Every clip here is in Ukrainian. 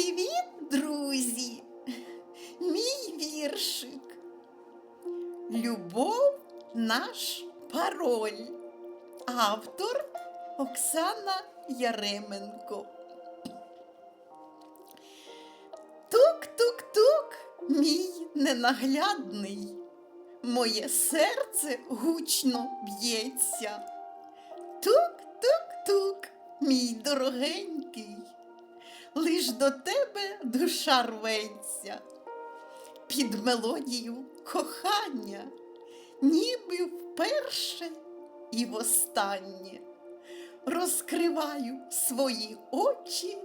Привіт, друзі! Мій віршик. Любов наш пароль. Автор Оксана Яременко. Тук-тук-тук, мій ненаглядний. Моє серце гучно б'ється. Тук-тук-тук, мій дорогенький лиш до тебе душа рветься, під мелодію кохання, ніби вперше і востаннє розкриваю свої очі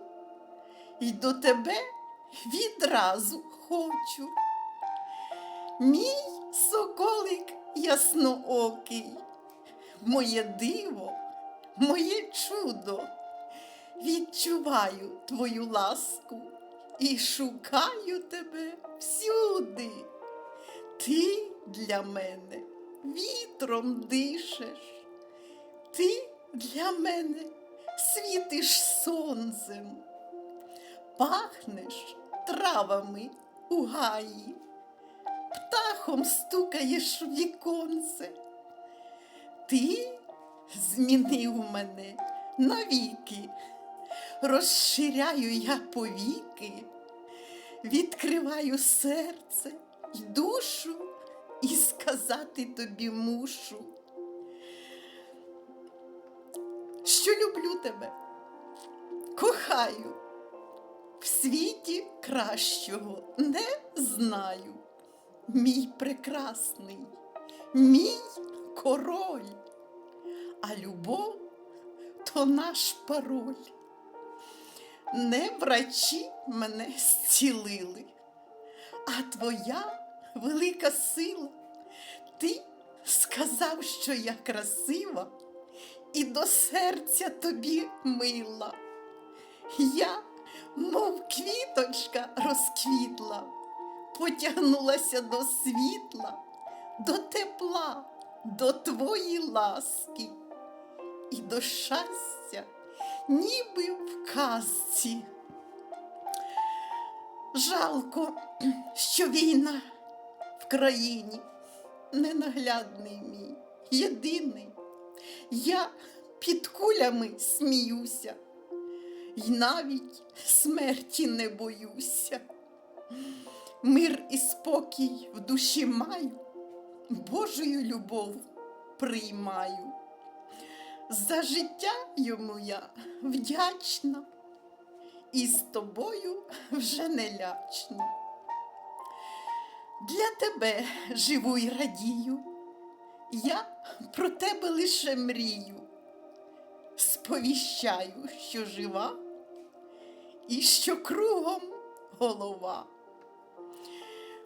і до тебе відразу хочу. Мій соколик ясноокий, моє диво, моє чудо відчуваю твою ласку і шукаю тебе всюди. Ти для мене вітром дишеш, ти для мене світиш сонцем, пахнеш травами у гаї, птахом стукаєш в віконце. Ти змінив мене навіки розширяю я повіки, відкриваю серце й душу і сказати тобі мушу, що люблю тебе, кохаю, в світі кращого не знаю. Мій прекрасний, мій король, а любов то наш пароль не врачі мене зцілили, а твоя велика сила. Ти сказав, що я красива і до серця тобі мила. Я, мов квіточка, розквітла, потягнулася до світла, до тепла, до твої ласки і до щастя ніби в казці. Жалко, що війна в країні ненаглядний мій, єдиний. Я під кулями сміюся, й навіть смерті не боюся. Мир і спокій в душі маю, Божою любов приймаю. За життя йому я вдячна і з тобою вже не лячна. Для тебе живу й радію, я про тебе лише мрію, сповіщаю, що жива і що кругом голова.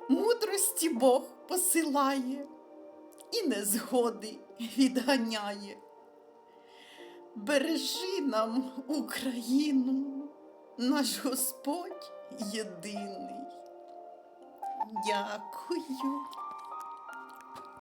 Мудрості Бог посилає і незгоди відганяє. Бережи нам Україну, наш Господь єдиний. Дякую.